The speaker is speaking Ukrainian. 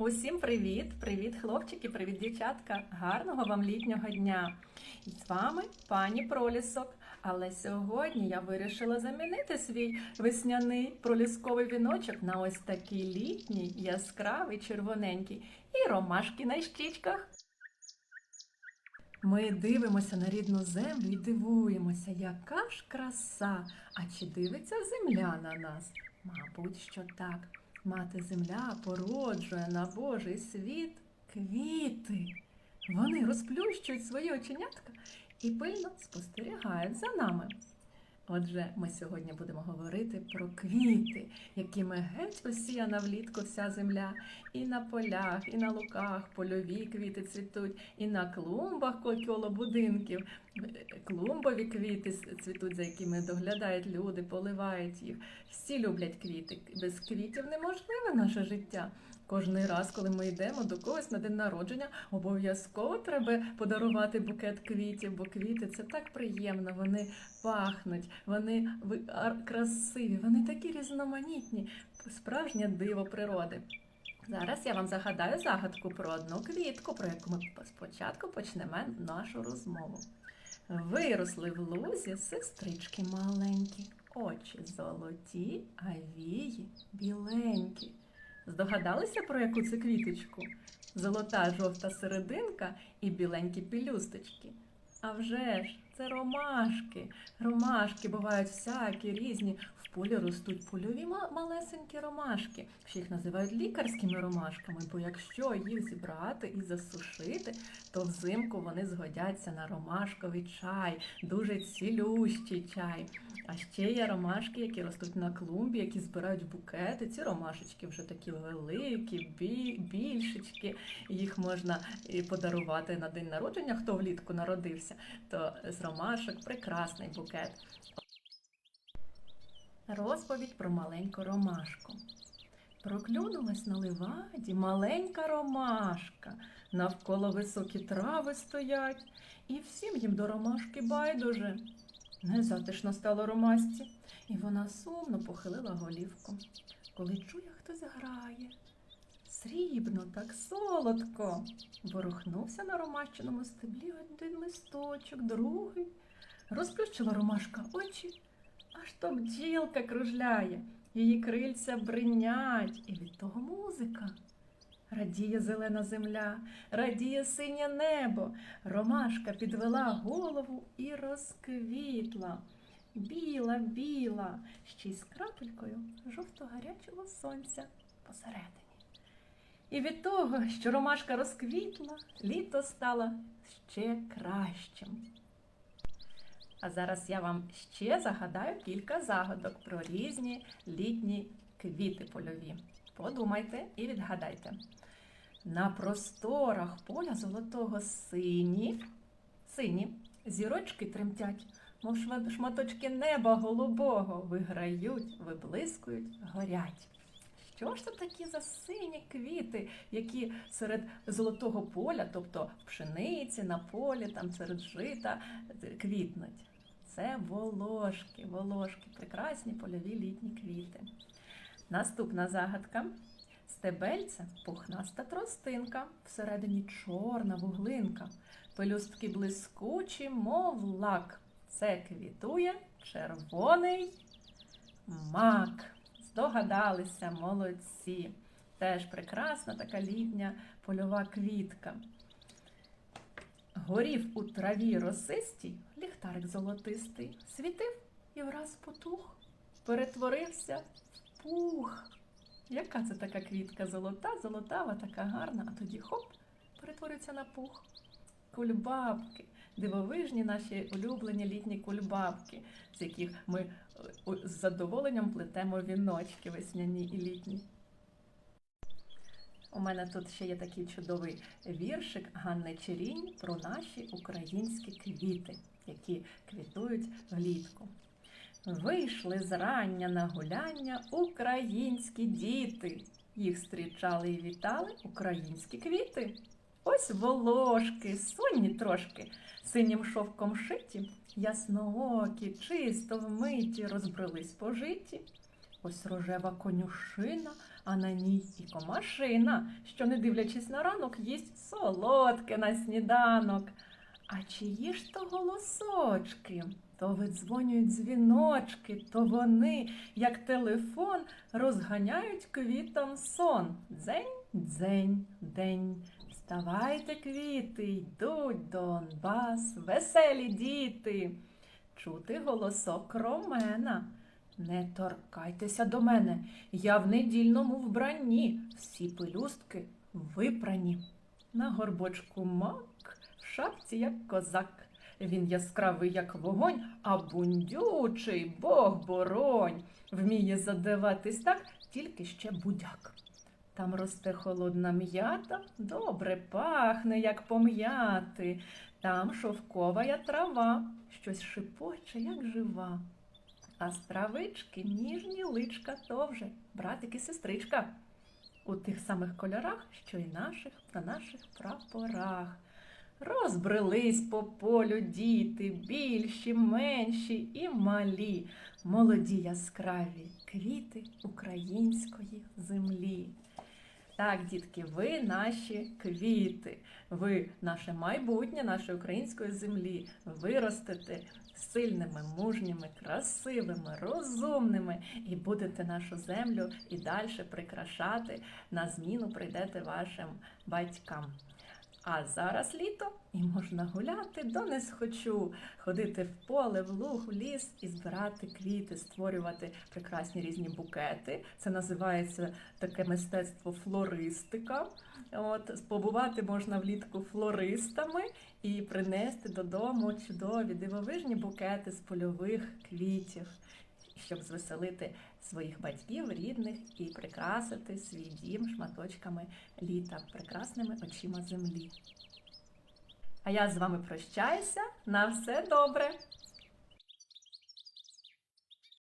Усім привіт! Привіт, хлопчики, привіт, дівчатка! Гарного вам літнього дня! І з вами пані Пролісок. Але сьогодні я вирішила замінити свій весняний пролісковий віночок на ось такий літній, яскравий, червоненький і ромашки на щічках. Ми дивимося на рідну землю і дивуємося, яка ж краса! А чи дивиться земля на нас? Мабуть, що так. Мати земля породжує на Божий світ квіти. Вони розплющують свої оченятка і пильно спостерігають за нами. Отже, ми сьогодні будемо говорити про квіти, якими геть осіяна влітку вся земля. І на полях, і на луках польові квіти цвітуть, і на клумбах коло будинків. Клумбові квіти цвітуть, за якими доглядають люди, поливають їх. Всі люблять квіти. Без квітів неможливе наше життя. Кожний раз, коли ми йдемо до когось на день народження, обов'язково треба подарувати букет квітів, бо квіти це так приємно. Вони пахнуть, вони красиві, вони такі різноманітні, справжнє диво природи. Зараз я вам загадаю загадку про одну квітку, про яку ми спочатку почнемо нашу розмову. Виросли в лузі сестрички маленькі, очі золоті, а вії біленькі. Здогадалися про яку це квіточку? Золота жовта серединка і біленькі пелюсточки. А вже ж, це ромашки. Ромашки бувають всякі різні. В полі ростуть польові ма- малесенькі ромашки. Ще їх називають лікарськими ромашками, бо якщо їх зібрати і засушити, то взимку вони згодяться на ромашковий чай, дуже цілющий чай. А ще є ромашки, які ростуть на клумбі, які збирають букети. Ці ромашечки вже такі великі, більшечки. Їх можна і подарувати на день народження, хто влітку народився, то з ромашок прекрасний букет. Розповідь про маленьку ромашку. Проклюнулась на ливаді маленька ромашка. Навколо високі трави стоять, і всім їм до ромашки байдуже. Незатишно стало ромашці, і вона сумно похилила голівку. Коли чує, хтось грає. Срібно, так солодко. Ворухнувся на ромащеному стеблі один листочок, другий. Розплющила ромашка очі, аж то бджілка кружляє, її крильця бринять, і від того музика. Радіє зелена земля, радіє синє небо. Ромашка підвела голову і розквітла. Біла, біла, ще й з крапелькою жовто-гарячого сонця посередині. І від того, що ромашка розквітла, літо стало ще кращим. А зараз я вам ще загадаю кілька загадок про різні літні квіти польові. Подумайте і відгадайте. На просторах поля золотого сині, сині зірочки тремтять, мов шматочки неба голубого, виграють, виблискують, горять. Що ж це такі за сині квіти, які серед золотого поля, тобто в пшениці на полі, там серед жита квітнуть? Це волошки, волошки, прекрасні польові літні квіти. Наступна загадка. Стебельце пухнаста тростинка, всередині чорна вуглинка. Пелюстки блискучі, мов лак. Це квітує червоний мак. Здогадалися, молодці. Теж прекрасна така літня польова квітка. Горів у траві росистій ліхтарик золотистий, світив і враз потух, перетворився пух. Яка це така квітка золота, золотава, така гарна, а тоді хоп, перетвориться на пух. Кульбабки, дивовижні наші улюблені літні кульбабки, з яких ми е, з задоволенням плетемо віночки весняні і літні. У мене тут ще є такий чудовий віршик Ганни Черінь про наші українські квіти, які квітують влітку. Вийшли зрання на гуляння українські діти. Їх зустрічали і вітали українські квіти. Ось волошки, сонні трошки, синім шовком шиті, ясноокі, чисто вмиті, розбрелись по житті. Ось рожева конюшина, а на ній і комашина, що, не дивлячись на ранок, їсть солодке на сніданок. А чиї ж то голосочки? То видзвонюють дзвіночки, то вони, як телефон, розганяють квітам сон. Дзень, дзень, день. Вставайте, квіти, йдуть Донбас, веселі діти. Чути голосок ромена. Не торкайтеся до мене, я в недільному вбранні, всі пелюстки випрані. На горбочку мак, в шапці, як козак. Він яскравий, як вогонь, а бундючий, Бог боронь. Вміє задиватись так, тільки ще будяк. Там росте холодна м'ята, добре пахне, як пом'яти. Там шовкова трава, щось шипоче, як жива. А з травички ніжні личка то вже, братик і сестричка. У тих самих кольорах, що й наших на наших прапорах. Розбрелись по полю діти, більші, менші і малі, молоді яскраві квіти української землі. Так, дітки, ви наші квіти, ви наше майбутнє нашої української землі. Виростете сильними, мужніми, красивими, розумними і будете нашу землю і далі прикрашати. На зміну прийдете вашим батькам. А зараз літо і можна гуляти до не схочу, ходити в поле, в луг, в ліс і збирати квіти, створювати прекрасні різні букети. Це називається таке мистецтво флористика. От побувати можна влітку флористами і принести додому чудові дивовижні букети з польових квітів, щоб звеселити своїх батьків, рідних і прикрасити свій дім шматочками літа, прекрасними очима землі. А я з вами прощаюся. На все добре!